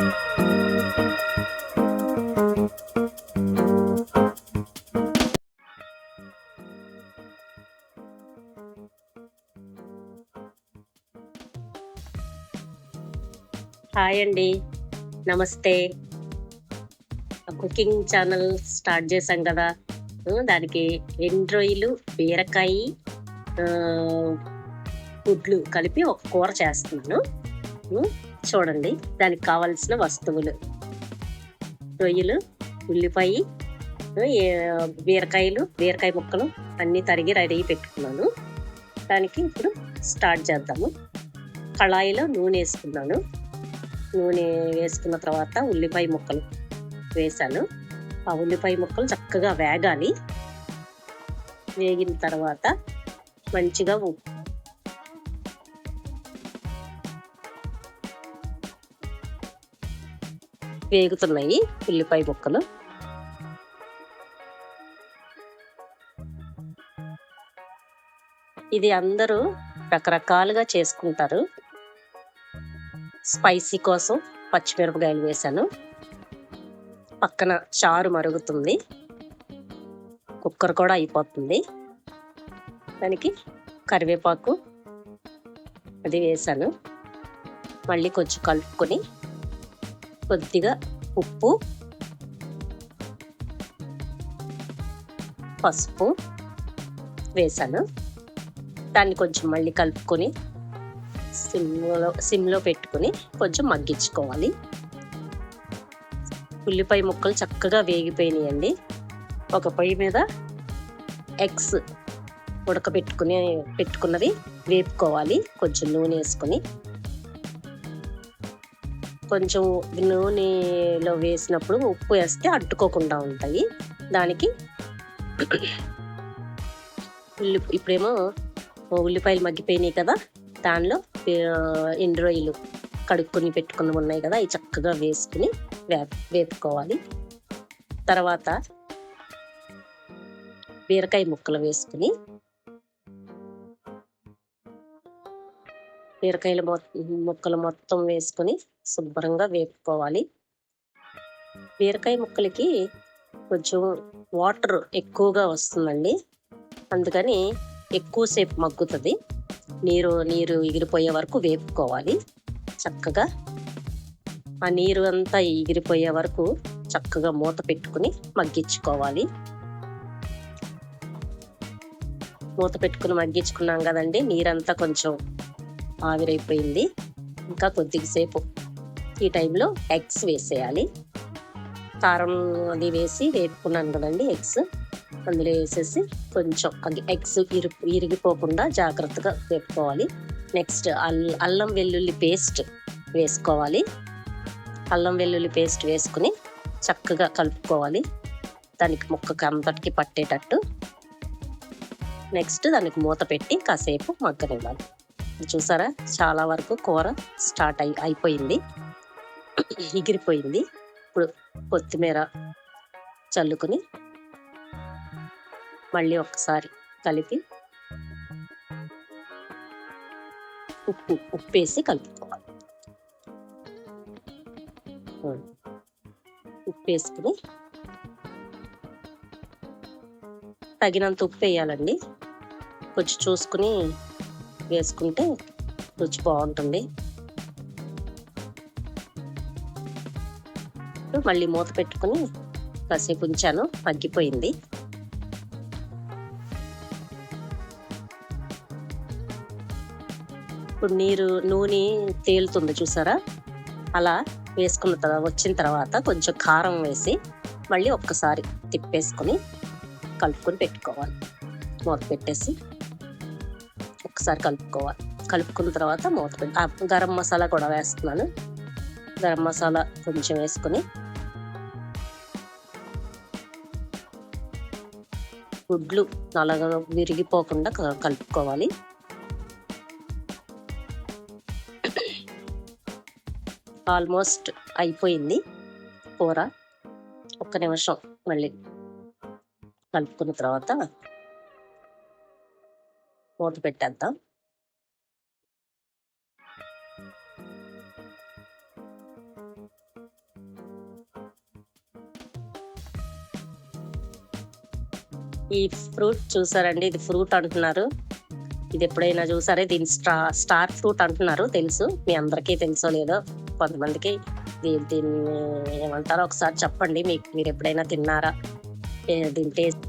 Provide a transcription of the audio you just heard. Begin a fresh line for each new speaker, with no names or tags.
Hi అండి. నమస్తే. Cooking channel start చేశాం కదా. దానికి ఎండు రొయ్యలు బీరకాయ గుడ్లు కలిపి ఒక కూర చేస్తున్నాను. చూడండి. దానికి కావాల్సిన వస్తువులు. రొయ్యలు ఉల్లిపాయ బీరకాయలు బీరకాయ ముక్కలు అన్నీ తరిగి రెడీ పెట్టుకున్నాను. దానికి ఇప్పుడు స్టార్ట్ చేద్దాము. కళాయిలో నూనె వేసుకున్నాను. నూనె వేసుకున్న తర్వాత ఉల్లిపాయ ముక్కలు వేసాను ఆ ఉల్లిపాయ ముక్కలు చక్కగా వేగాలి. వేగిన తర్వాత మంచిగా ఉప్పు వేగుతున్నాయి ఉల్లిపాయ ముక్కలు. ఇది అందరూ రకరకాలుగా చేసుకుంటారు. స్పైసీ కోసం పచ్చిమిరపకాయలు వేశాను. పక్కన చారు మరుగుతుంది. కుక్కర్ కూడా అయిపోతుంది. దానికి కరివేపాకు అది వేసాను మళ్ళీ కొంచెం కలుపుకొని కొద్దిగా ఉప్పు పసుపు వేసాను. దాన్ని కొంచెం మళ్ళీ కలుపుకొని సిమ్లో సిమ్లో పెట్టుకుని కొంచెం మగ్గించుకోవాలి. ఉల్లిపాయ ముక్కలు చక్కగా వేగిపోయినాయండి. ఒక పొయ్యి మీద ఎగ్స్ ఉడకబెట్టుకుని పెట్టుకున్నవి వేపుకోవాలి. కొంచెం నూనె వేసుకొని కొంచెం నూనెలో వేసినప్పుడు ఉప్పు వేస్తే అడ్డుకోకుండా ఉంటాయి. దానికి ఉల్లి ఇప్పుడేమో ఉల్లిపాయలు మగ్గిపోయినాయి కదా. దానిలో ఎండ్రాయిలు కడుక్కొని పెట్టుకుని ఉన్నాయి కదా అవి చక్కగా వేసుకుని వేప వేపుకోవాలి. తర్వాత బీరకాయ ముక్కలు వేసుకుని బీరకాయలు ముక్కలు మొత్తం వేసుకుని శుభ్రంగా వేపుకోవాలి. బీరకాయ ముక్కలకి కొంచెం వాటర్ ఎక్కువగా వస్తుందండి. అందుకని ఎక్కువసేపు మగ్గుతుంది. నీరు నీరు ఎగిరిపోయే వరకు వేపుకోవాలి. చక్కగా ఆ నీరు అంతా ఎగిరిపోయే వరకు చక్కగా మూత పెట్టుకుని మగ్గించుకోవాలి. మూత పెట్టుకుని మగ్గించుకున్నాం కదండి నీరంతా కొంచెం ఆవిరైపోయింది. ఇంకా కొద్దిసేపు ఈ టైంలో ఎగ్స్ వేసేయాలి. కారం అది వేసి వేపుకున్నాను కదండి ఎగ్స్. అందులో వేసేసి కొంచెం అది ఎగ్స్ ఇరు ఇరిగిపోకుండా జాగ్రత్తగా వేపుకోవాలి. నెక్స్ట్ అల్ అల్లం వెల్లుల్లి పేస్ట్ వేసుకోవాలి. అల్లం వెల్లుల్లి పేస్ట్ వేసుకుని చక్కగా కలుపుకోవాలి. దానికి ముక్కకి అంతటికి పట్టేటట్టు. నెక్స్ట్ దానికి మూత పెట్టి కాసేపు మగ్గనివ్వాలి. చూసారా? చాలా వరకు కూర స్టార్ట్ అయి అయిపోయింది. ఎగిరిపోయింది. ఇప్పుడు కొత్తిమీర చల్లుకుని మళ్ళీ ఒకసారి కలిపి ఉప్పు ఉప్పు వేసి కలుపుకోవాలి. ఉప్పు వేసుకుని తగినంత ఉప్పు వేయాలండి. కొంచెం చూసుకుని వేసుకుంటే రుచి బాగుంటుంది. మళ్ళీ మూత పెట్టుకుని కాసేపు ఉంచాను మగ్గిపోయింది. ఇప్పుడు నీరు నూనె తేలుతుంది చూసారా? అలా వేసుకున్న తర్వాత వచ్చిన తర్వాత కొంచెం కారం వేసి మళ్ళీ ఒక్కసారి తిప్పేసుకొని కలుపుకొని పెట్టుకోవాలి. మూత పెట్టేసి ఒకసారి కలుపుకోవాలి కలుపుకున్న తర్వాత మూత పెట్టి గరం మసాలా కూడా వేస్తున్నాను. గరం మసాలా కొంచెం వేసుకొని గుడ్లు నల్లగా విరిగిపోకుండా కలుపుకోవాలి. ఆల్మోస్ట్ అయిపోయింది కూర. ఒక్క నిమిషం మళ్ళీ కలుపుకున్న తర్వాత మూత పెట్టేద్దాం. ఈ ఫ్రూట్ చూసారండి? ఇది ఫ్రూట్ అంటున్నారు. ఇది ఎప్పుడైనా చూసారే? దీని స్టా స్టార్ ఫ్రూట్ అంటున్నారు. తెలుసు. మీ అందరికీ తెలుసో లేదో? కొంతమందికి దీన్ని ఏమంటారో ఒకసారి చెప్పండి. మీకు మీరు ఎప్పుడైనా తిన్నారా? దీని టేస్ట్